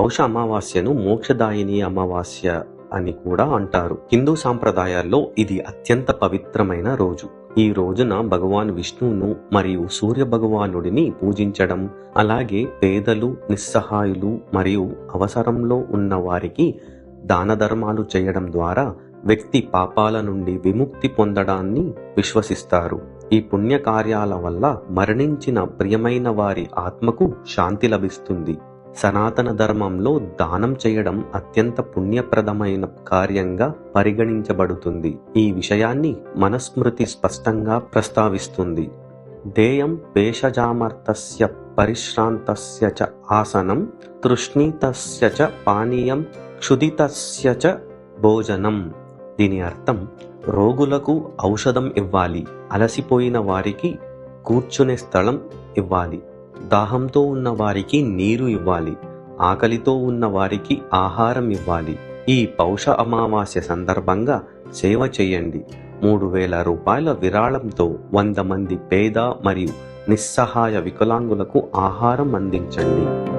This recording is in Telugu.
పౌష అమావాస్యను మోక్షదాయిని అమావాస్య అని కూడా అంటారు. హిందూ సాంప్రదాయాల్లో ఇది అత్యంత పవిత్రమైన రోజు. ఈ రోజున భగవాన్ విష్ణువును మరియు సూర్య భగవానుడిని పూజించడం అలాగే పేదలు నిస్సహాయులు మరియు అవసరంలో ఉన్న వారికి దాన ధర్మాలు చేయడం ద్వారా వ్యక్తి పాపాల నుండి విముక్తి పొందడాన్ని విశ్వసిస్తారు. ఈ పుణ్య కార్యాల వల్ల మరణించిన ప్రియమైన వారి ఆత్మకు శాంతి లభిస్తుంది. సనాతన ధర్మంలో దానం చేయడం అత్యంత పుణ్యప్రదమైన కార్యంగా పరిగణించబడుతుంది. ఈ విషయాన్ని మనస్మృతి స్పష్టంగా ప్రస్తావిస్తుంది. దేయం భేషజామర్తస్య పరిశ్రాంతస్య చ ఆసనం తృష్ణీతస్య చ పానీయం క్షుదితస్య చ భోజనం. దీని అర్థం రోగులకు ఔషధం ఇవ్వాలి అలసిపోయిన వారికి కూర్చునే స్థలం ఇవ్వాలి. దాహంతో ఉన్న వారికి నీరు ఇవ్వాలి ఆకలితో ఉన్న వారికి ఆహారం ఇవ్వాలి. ఈ పౌష అమావాస్య సందర్భంగా సేవ చేయండి. మూడు వేల రూపాయల విరాళంతో వంద మంది పేద మరియు నిస్సహాయ వికలాంగులకు ఆహారం అందించండి.